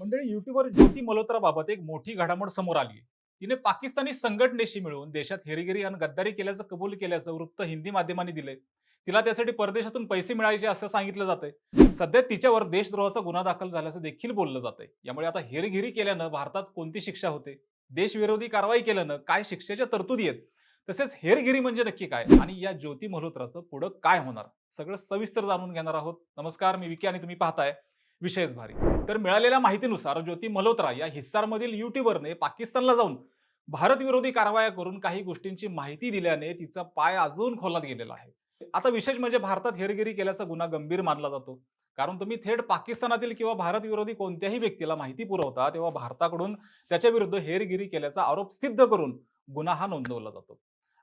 मंडळी युट्यूबवर ज्योती मल्होत्राबाबत एक मोठी घडामोड समोर आली तिने पाकिस्तानी संघटनेशी मिळून देशात हेरगिरी आणि गद्दारी केल्याचं कबूल केल्याचं वृत्त हिंदी माध्यमांनी दिलंय. तिला त्यासाठी परदेशातून पैसे मिळायचे असं सांगितलं जातंय. सध्या तिच्यावर देशद्रोहाचा गुन्हा दाखल झाल्याचं देखील बोललं जातंय. यामुळे आता हेरगिरी केल्यानं भारतात कोणती शिक्षा होते? देशविरोधी कारवाई केल्यानं काय शिक्षेच्या तरतुदी आहेत? तसेच हेरगिरी म्हणजे नक्की काय? आणि या ज्योती मल्होत्राचं पुढं काय होणार? सगळं सविस्तर जाणून घेणार आहोत. नमस्कार मी विकी आणि तुम्ही पाहताय विशेष भारी. तर मिळालेल्या माहितीनुसार ज्योती मल्होत्रा या हिस्सारमधील युट्यूबरने पाकिस्तानला जाऊन भारत विरोधी कारवाया करून काही गोष्टींची माहिती दिल्याने तिचा पाय अजून खोलात गेलेला आहे. आता विशेष म्हणजे भारतात हेरगिरी केल्याचा गुन्हा गंभीर मानला जातो. कारण तुम्ही थेट पाकिस्तानातील किंवा भारत विरोधी कोणत्याही व्यक्तीला माहिती पुरवता तेव्हा भारताकडून त्याच्या विरुद्ध हेरगिरी केल्याचा आरोप सिद्ध करून गुन्हा हा नोंदवला जातो.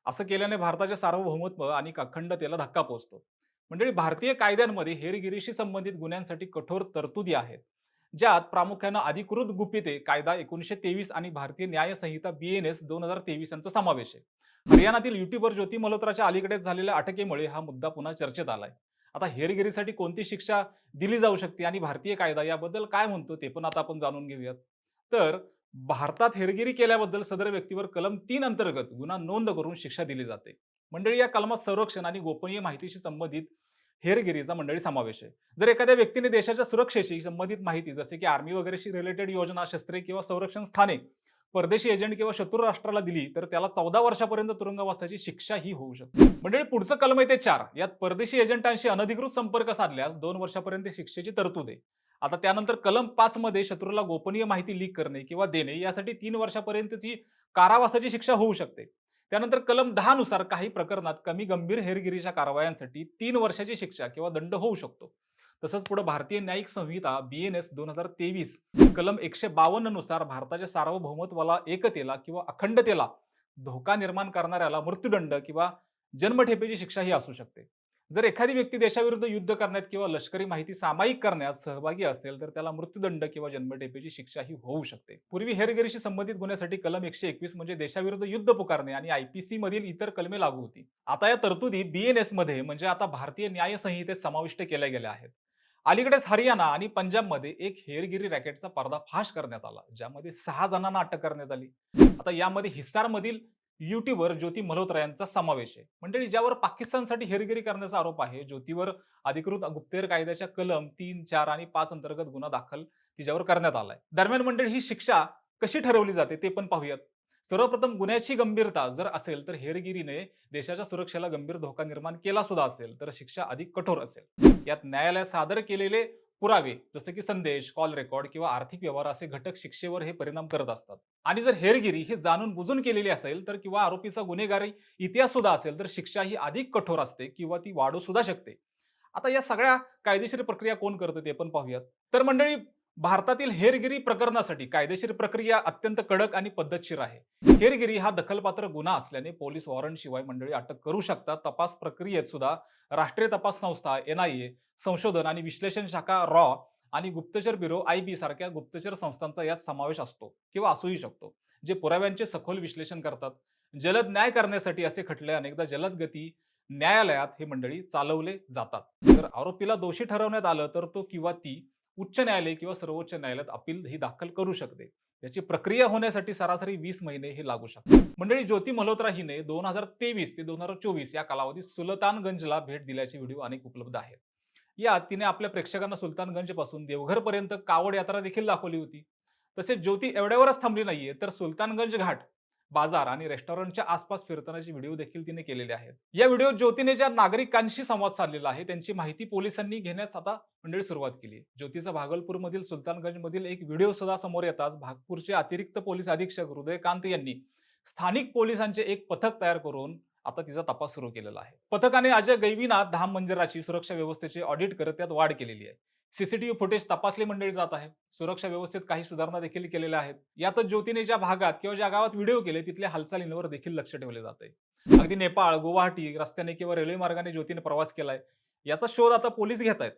असं केल्याने भारताच्या सार्वभौमत्व आणि अखंडतेला धक्का पोहोचतो. मंडळी भारतीय कायद्यांमध्ये हेरगिरीशी संबंधित गुन्ह्यांसाठी कठोर तरतुदी आहेत. ज्यात प्रामुख्यानं अधिकृत गुपिते कायदा एकोणीशे तेवीस आणि भारतीय न्याय संहिता बी एन एस दोन हजार तेवीस यांचा समावेश आहे. हरियाणातील युट्यूबर ज्योती मल्होत्राच्या अलीकडेच झालेल्या अटकेमुळे हा मुद्दा पुन्हा चर्चेत आलाय. आता हेरगिरीसाठी कोणती शिक्षा दिली जाऊ शकते आणि भारतीय कायदा याबद्दल काय म्हणतो ते पण आता आपण जाणून घेऊयात. तर भारतात हेरगिरी केल्याबद्दल सदर व्यक्तीवर कलम तीन अंतर्गत गुन्हा नोंद करून शिक्षा दिली जाते. मंडळी या कलमात संरक्षण आणि गोपनीय माहितीशी संबंधित हेरगिरीचा मंडळी समावेश आहे. जर एखाद्या व्यक्तीने देशाच्या सुरक्षेशी संबंधित माहिती जसे की आर्मी वगैरेशी रिलेटेड योजना शस्त्रे किंवा संरक्षण स्थाने परदेशी एजंट किंवा शत्रू राष्ट्राला दिली तर त्याला चौदा वर्षापर्यंत तुरुंगवासाची शिक्षा ही होऊ शकते. मंडळी पुढचं कलम आहे ते चार. यात परदेशी एजंटांशी अनधिकृत संपर्क साधल्यास दोन वर्षापर्यंत शिक्षेची तरतूद आहे. आता त्यानंतर कलम पाच मध्ये शत्रूला गोपनीय माहिती लीक करणे किंवा देणे यासाठी तीन वर्षापर्यंतची कारावासाची शिक्षा होऊ शकते. त्यानंतर कलम दहा नुसार काही प्रकरणात कमी गंभीर हेरगिरीच्या कारवायांसाठी तीन वर्षाची शिक्षा किंवा दंड होऊ शकतो. तसंच पुढे भारतीय न्यायिक संहिता बी एन एस दोन हजार तेवीस कलम एकशे बावन्ननुसार भारताच्या सार्वभौमत्वाला एकतेला किंवा अखंडतेला धोका निर्माण करणाऱ्याला मृत्यूदंड किंवा जन्मठेपेची शिक्षा ही असू शकते. जर एखादी व्यक्ती देशाविरुद्ध युद्ध करण्यात किंवा लष्करी माहिती सामायिक करण्यात सहभागी असेल तर त्याला मृत्यूदंड किंवा जन्मठेपेची शिक्षा ही होऊ शकते. पूर्वी हेरगिरीशी संबंधित गुन्ह्यासाठी कलम एकशे एकवीस म्हणजे देशाविरुद्ध युद्ध पुकारणे आणि आयपीसी मधील इतर कलमे लागू होती. आता या तरतुदी बीएनएसमध्ये म्हणजे आता भारतीय न्याय संहितेत समाविष्ट केल्या गेल्या आहेत. अलीकडेच हरियाणा आणि पंजाबमध्ये एक हेरगिरी रॅकेटचा पर्दाफाश करण्यात आला ज्यामध्ये सहा जणांना अटक करण्यात आली. आता यामध्ये हिसारमधील युट्यूबर ज्योती मल्होत्रा यांचा समावेश आहे. मंडळी ज्यावर पाकिस्तानसाठी हेरगिरी करण्याचा आरोप आहे ज्योतीवर अधिकृत गुप्तेर कायद्याच्या कलम तीन चार आणि पाच अंतर्गत गुन्हा दाखल तिच्यावर करण्यात आलाय. दरम्यान मंडळी ही शिक्षा कशी ठरवली जाते ते पण पाहूयात. सर्वप्रथम गुन्ह्याची गंभीरता जर असेल तर हेरगिरीने देशाच्या सुरक्षेला गंभीर धोका निर्माण केला सुद्धा असेल तर शिक्षा अधिक कठोर असेल. यात न्यायालयात सादर केलेले पुरावे जसे की संदेश कॉल रेकॉर्ड किंवा आर्थिक व्यवहार असे घटक शिक्षेवर हे परिणाम करत असतात. आणि जर हेरगिरी ही जाणून बुजून केलेली असेल तर किंवा आरोपीचा गुन्हेगारी इतिहास सुद्धा असेल तर शिक्षा ही अधिक कठोर असते किंवा ती वाढू सुद्धा शकते. आता या सगळ्या कायदेशीर प्रक्रिया कोण करते ते पण पाहूयात. तर मंडळी भारतातील हेरगिरी प्रकरणासाठी कायदेशीर प्रक्रिया अत्यंत कडक आणि पद्धतशीर आहे. हेरगिरी हा दखलपात्र गुन्हा असल्याने पोलीस वॉरंट शिवाय मंडळी अटक करू शकतात. तपास प्रक्रियेत सुद्धा राष्ट्रीय तपास संस्था एनआयए संशोधन आणि विश्लेषण शाखा रॉ आणि गुप्तचर ब्युरो आय बी सारख्या गुप्तचर संस्थांचा यात समावेश असतो किंवा असूही शकतो जे पुराव्यांचे सखोल विश्लेषण करतात. जलद न्याय करण्यासाठी असे खटले अनेकदा जलद गती न्यायालयात हे मंडळी चालवले जातात. जर आरोपीला दोषी ठरवण्यात आलं तर तो किंवा ती उच्च न्यायालय किंवा सर्वोच्च न्यायालयात अपील ही दाखल करू शकते. याची प्रक्रिया होण्यासाठी सरासरी वीस महिने हे लागू शकतात. मंडळी ज्योती मल्होत्रा हिने दोन हजार तेवीस ते दोन हजार चोवीस या कालावधीत सुलतानगंजला भेट दिल्याचे व्हिडिओ अनेक उपलब्ध आहेत. यात तिने आपल्या प्रेक्षकांना सुलतानगंजपासून देवघरपर्यंत कावड यात्रा देखील दाखवली होती. तसेच ज्योती एवढ्यावरच थांबली नाहीये तर सुलतानगंज घाट बाजार आणि रेस्टॉरंटच्या आसपास फिरतानाचे व्हिडिओ देखील तिने केलेले आहेत. या व्हिडिओ ज्योतीने ज्या नागरिकांशी संवाद साधलेला आहे त्यांची माहिती पोलिसांनी घेण्यास आता मंडळी सुरुवात केली. ज्योतीचा भागलपूरमधील सुलतानगंजमधील सुलतानगंज मधील एक व्हिडिओ सुद्धा समोर येताच भागपूरचे अतिरिक्त पोलीस अधीक्षक हृदयकांत यांनी स्थानिक पोलिसांचे एक पथक तयार करून आता तिचा तपास सुरू केलेला आहे. पथकाने अजय गैवीनाथ धाम मंदिराची सुरक्षा व्यवस्थेचे ऑडिट करत त्यात वाढ केलेली आहे. सीसीटीव्ही फुटेज तपासले मंडळी जात आहे. सुरक्षा व्यवस्थेत काही सुधारणा देखील केलेल्या आहेत. यातच ज्योतीने ज्या भागात किंवा ज्या गावात व्हिडिओ केले तिथल्या हालचालींवर देखील लक्ष ठेवले जाते अगदी नेपाळ गुवाहाटी रस्त्याने किंवा रेल्वे मार्गाने ज्योतीने प्रवास केलाय. याचा शोध आता पोलीस घेत आहेत.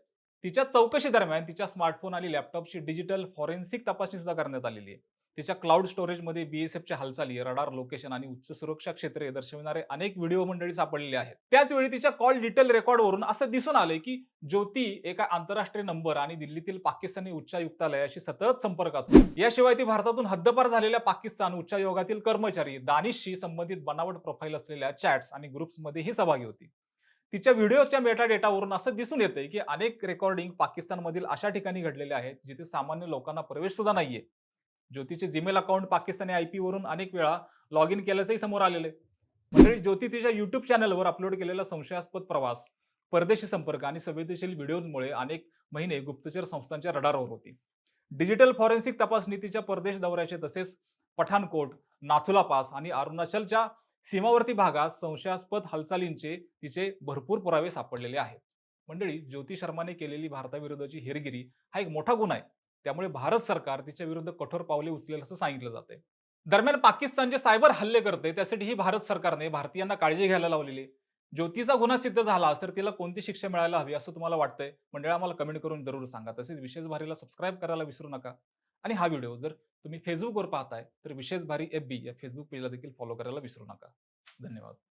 तिच्या चौकशी दरम्यान तिच्या स्मार्टफोन आणि लॅपटॉपची डिजिटल फॉरेन्सिक तपासणी सुद्धा करण्यात आलेली आहे. तिच्या क्लाउड स्टोरेजमध्ये बीएसएफच्या हालचाली रडार लोकेशन आणि उच्च सुरक्षा क्षेत्रे दर्शविणारे अनेक व्हिडिओ मंडळी सापडलेले आहेत. त्याच वेळी तिच्या कॉल डिटेल रेकॉर्डवरून असं दिसून आलंय की ज्योती एका आंतरराष्ट्रीय नंबर आणि दिल्लीतील पाकिस्तानी उच्चायुक्तालयाशी सतत संपर्कात होती. याशिवाय ती भारतातून हद्दपार झालेल्या पाकिस्तान उच्चायोगातील कर्मचारी दानिशशी संबंधित बनावट प्रोफाईल असलेल्या चॅट्स आणि ग्रुप्समध्येही सहभागी होती. तिच्या व्हिडिओच्या मेटा डेटावरून असं दिसून येतंय की अनेक रेकॉर्डिंग पाकिस्तानमधील अशा ठिकाणी घडलेल्या आहेत जिथे सामान्य लोकांना प्रवेश सुद्धा नाहीये. ज्योतीचे जीमेल अकाउंट पाकिस्तानी आय वरून अनेक वेळा लॉग इन केल्याचंही समोर आलेले मंडळी ज्योती तिच्या युट्यूब चॅनलवर अपलोड केलेला संशयास्पद प्रवास परदेशी संपर्क आणि संवेदनशील व्हिडिओमुळे अनेक महिने गुप्तचर संस्थांच्या रडारवर होती. डिजिटल फॉरेन्सिक तपासणी तिच्या परदेश दौऱ्याचे तसेच पठाणकोट नाथुला पास आणि अरुणाचलच्या सीमावर्ती भागात संशयास्पद हालचालींचे तिचे भरपूर पुरावे सापडलेले आहेत. मंडळी ज्योती शर्माने केलेली भारताविरुद्धची हेरगिरी हा एक मोठा गुन्हा आहे. त्यामुळे भारत सरकार तिच्या विरुद्ध कठोर पावले उचलेल असं सांगितलं जाते दरम्यान पाकिस्तानचे सायबर हल्ले करते त्यासाठी ही भारत सरकारने भारतीयांना काळजी घ्यायला लावलेली ज्योतीचा गुन्हा सिद्ध झाला तर तिला कोणती शिक्षा मिळायला हवी असं तुम्हाला वाटतंय? मंडळी आम्हाला कमेंट करून जरूर सांगा. तसेच विशेष भारीला सबस्क्राईब करायला विसरू नका. आणि हा व्हिडिओ जर तुम्ही फेसबुकवर पाहताय तर विशेष भारी एफ बी या फेसबुक पेजला देखील फॉलो करायला विसरू नका. धन्यवाद.